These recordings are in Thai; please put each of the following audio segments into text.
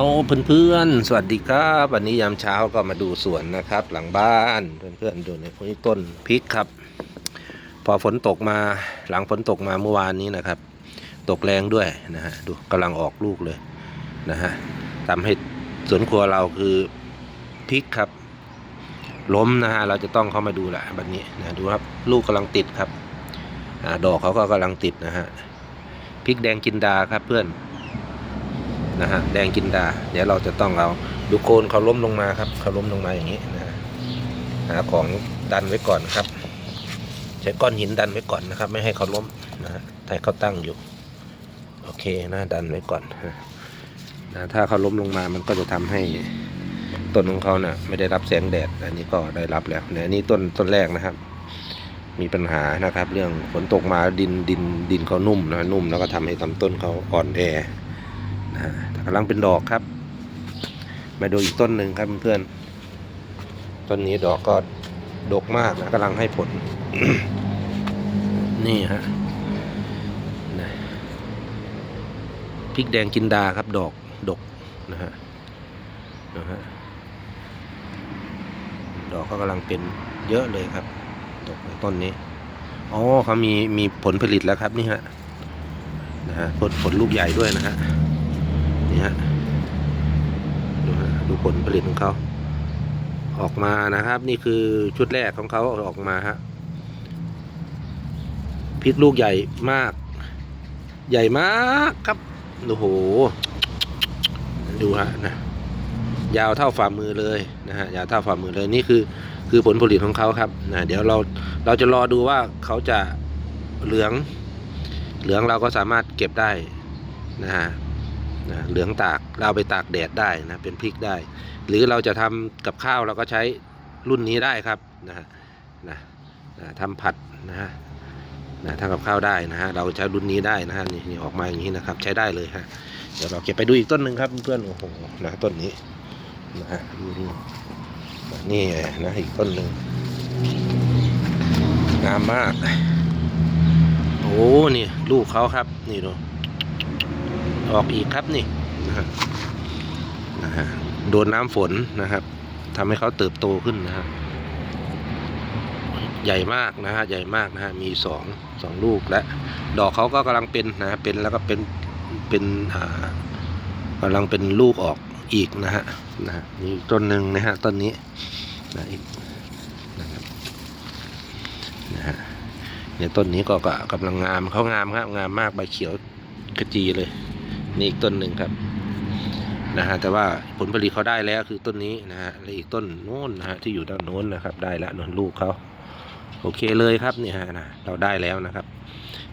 โอ้เพื่อนๆ สวัสดีครับ วันนี้ยามเช้าก็มาดูสวนนะครับ หลังบ้านเพื่อนๆดูในพวกนี้ต้นพริกครับ พอฝนตกมาหลังฝนตกมาเมื่อวานนี้นะครับ ตกแรงด้วยนะฮะดูกำลังออกลูกเลยนะฮะทำให้สวนครัวเราคือพริกครับ ล้มนะฮะเราจะต้องเข้ามาดูแหละแบบนี้นะดูครับลูกกำลังติดครับอดอกเขาก็กำลังติดนะฮะพริกแดงกินดาครับเพื่อน นะฮะแดงกินดา เดี๋ยวเราจะต้องเอาดูโคนเขาล้มลงมาครับเขาล้มลงมาอย่างนี้นะฮะหาของดันไว้ก่อนครับ ใช้ก้อนหินดันไว้ก่อนนะครับ ไม่ให้เขาล้มนะฮะให้เขาตั้งอยู่ โอเคนะดันไว้ก่อนนะถ้าเขาล้มลงมามันก็จะทำให้ต้นของเขาเนะ่ะไม่ได้รับแสงแดด อันนี้ก็ได้รับแล้วเนี่ยอันนี้ต้นต้นแรกนะครับ มีปัญหานะครับ เรื่องฝนตกมาดินดินดินเขานุ่มนะนุ่มแล้วก็ทำให้ลำต้นเขาอ่อนแอนะฮะ กำลังเป็นดอกครับ มาดูอีกต้นหนึ่งครับเพื่อนต้นนี้ดอกก็ดกมากนะกำลังให้ผล นี่ฮะพริกแดงจินดาครับ ดอกดกนะฮะนะฮะดอกก็กำลังเป็นเยอะเลยครับดกต้นนี้อ๋อเขามีมีผลผลิตแล้วครับนี่ฮะนะฮะผลผลลูกใหญ่ด้วยนะฮะ นี่ฮะดูฮะดูผลผลิตของเขาออกมานะครับ นี่คือชุดแรกของเขาออกมาฮะพริกลูกใหญ่มาก ใหญ่มากครับโอ้โหดูฮะนะยาวเท่าฝ่ามือเลยนะฮะยาวเท่าฝ่ามือเลยนี่คือคือผลผลิตของเขาครับนะเดี๋ยวเราเราจะรอดูว่าเขาจะเหลือง เหลืองเราก็สามารถเก็บได้นะฮะ นะเหลืองตากเราไปตากแดดได้นะเป็นพริกได้ หรือเราจะทำกับข้าวเราก็ใช้รุ่นนี้ได้ครับนะฮะนะนะทำผัดนะฮะนะทำกับข้าวได้นะฮะเราใช้รุ่นนี้ได้นะฮะนี่นี่ออกมาอย่างนี้นะครับ ใช้ได้เลยฮะเดี๋ยวเราเก็บไปดูอีกต้นหนึ่งครับเพื่อนโอ้โหนะต้นนี้นะฮะอืมนี่นะอีกต้นหนึ่งงามมากโอ้นี่ลูกเขาครับนี่ดู ออกอีกครับนี่นะฮะโดนน้ำฝนนะครับทำให้เขาเติบโตขึ้นนะครับใหญ่มากนะฮะใหญ่มากนะฮะมีสองสองลูกและ ดอกเขาก็กำลังเป็นนะเป็นแล้วก็เป็นเป็นอ่ากำลังเป็นลูกออกอีกนะฮะนะฮะมีอีกต้นหนึ่งนะฮะต้นนี้นะอีกนะครับนะฮะเนี่ยต้นนี้ก็กำลังงามเขางามครับงามมากใบเขียวขจีเลย นี่อีกต้นหนึ่งครับนะฮะแต่ว่าผลผลิตเขาได้แล้วคือต้นนี้นะฮะและอีกต้นโน้นนะฮะที่อยู่ด้านโน้นนะครับ ได้แล้วนนลูกเขาโอเคเลยครับเนี่ยฮะนะเราได้แล้วนะครับ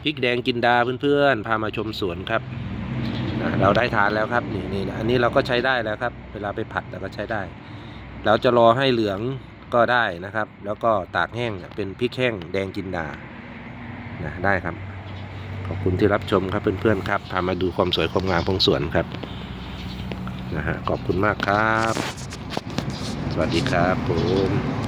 พริกแดงกินดาเพื่อนๆพามาชมสวนครับนะเราได้ทานแล้วครับนี่นี่นะอันนี้เราก็ใช้ได้แล้วครับ เวลาไปผัดเราก็ใช้ได้ เราจะรอให้เหลืองก็ได้นะครับ แล้วก็ตากแห้งเป็นพริกแห้งแดงกินดานะได้ครับ ขอบคุณที่รับชมครับเพื่อนๆครับพามาดูความสวยความงามของสวนครับนะฮะขอบคุณมากครับ สวัสดีครับผม